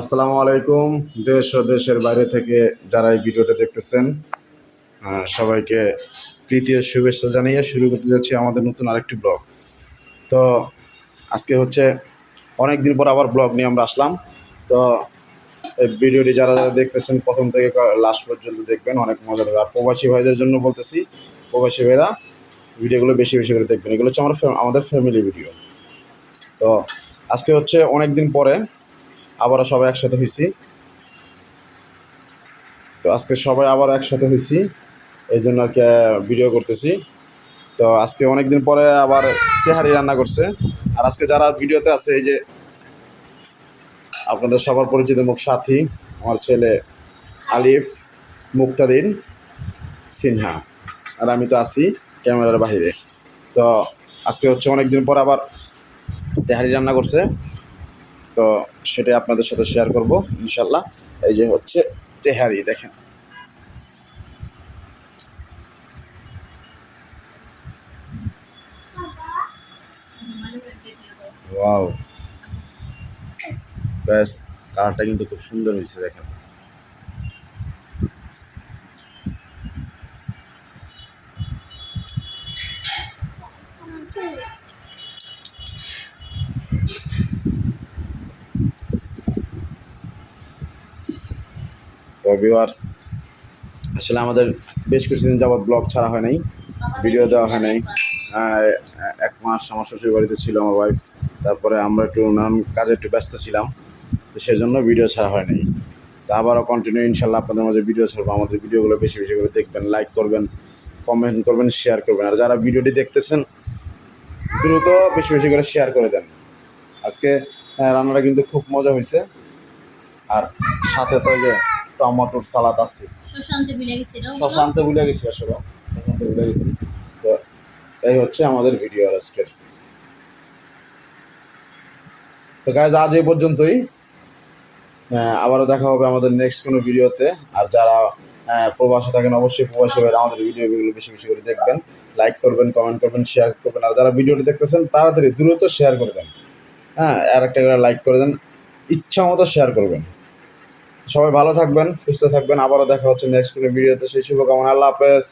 আসসালামু আলাইকুম। দেশ ও দেশের বাইরে থেকে যারা এই ভিডিওটা দেখতেছেন সবাইকে প্রীতি ও শুভেচ্ছা জানিয়ে শুরু করতে যাচ্ছি আমাদের নতুন আরেকটি ব্লগ। তো আজকে হচ্ছে অনেক দিন পর আবার ব্লগ নিয়ে আমরা আসলাম। তো এই ভিডিওটি যারা যারা দেখতেছেন, প্রথম থেকে লাস্ট পর্যন্ত দেখবেন, অনেক মজা আর প্রবাসী ভাইদের জন্য বলতেছি, প্রবাসী ভাইরা ভিডিওগুলো বেশি বেশি করে দেখবেন। এগুলো হচ্ছে আমার আমাদের ফ্যামিলি ভিডিও তো আজকে হচ্ছে অনেক দিন পরে আবারও সবাই একসাথে হয়েছি তো আজকে সবাই আবার একসাথে হয়েছি এই জন্য আর কি ভিডিও করতেছি। তো আজকে অনেক দিন পরে আবার তেহারি রান্না করছে। আর আজকে যারা ভিডিওতে আছে, এই যে আপনাদের সবার পরিচিত মুখ সাথী, আমার ছেলে আলিফ মুক্তাদিন সিনহা। আর আমি তো আছি ক্যামেরার বাইরে তো আজকে হচ্ছে অনেক দিন পর আবার তেহারি রান্না করছে। তো সেটাই আপনাদের সাথে শেয়ার করব, ইনশাল্লাহ। এই যে হচ্ছে তেহারি, দেখেন। ওয়াও ব্যাস, কালারটা কিন্তু খুব সুন্দর হয়েছে, দেখেন। তো ভিউয়ার্স আসলে আমাদের বেশ কিছুদিন যাবৎ ব্লগ ছাড়া হয় নাই ভিডিও দেওয়া হয় নাই। এক মাস আমার শ্বশুর বাড়িতে ছিল আমার ওয়াইফ তারপরে আমরা একটু নানান কাজে একটু ব্যস্ত ছিলাম তো সেই জন্য ভিডিও ছাড়া হয় নাই। তো আবারও কন্টিনিউ ইনশাল্লাহ আপনাদের মাঝে ভিডিও ছাড়বো। আমাদের ভিডিওগুলো বেশি বেশি করে দেখবেন লাইক করবেন কমেন্ট করবেন শেয়ার করবেন। আর যারা ভিডিওটি দেখতেছেন দ্রুত বেশি বেশি করে শেয়ার করে দেন। আজকে রান্নাটা কিন্তু খুব মজা হয়েছে। আর সাথে তো যে টমাটোর সালাদ আছে। সুশান্ত বিলে গেছিল শশা আনতে ভুলে গেছি আসলে। ভুলে গেছি। তো এই হচ্ছে আমাদের ভিডিও আজকের। তো গাইজ আজ এই পর্যন্তই। আহ, আবারও দেখা হবে আমাদের নেক্সট কোনো ভিডিওতে। আর যারা আহ, প্রবাসে থাকেন অবশ্যই প্রবাসী ভাইরা আমাদের ভিডিওগুলো বেশি বেশি করে দেখবেন। লাইক করবেন কমেন্ট করবেন শেয়ার করবেন। আর যারা ভিডিওটি দেখতেছেন তাড়াতাড়ি দ্রুত শেয়ার করে দেন। হ্যাঁ আর একটা করে লাইক করে দেন। ইচ্ছা মতো শেয়ার করবেন। সবাই ভালো থাকবেন সুস্থ থাকবেন আবারও দেখা হচ্ছে নেক্সট ভিডিওতে সেই শুভকামনা আল্লাহ হাফেজ।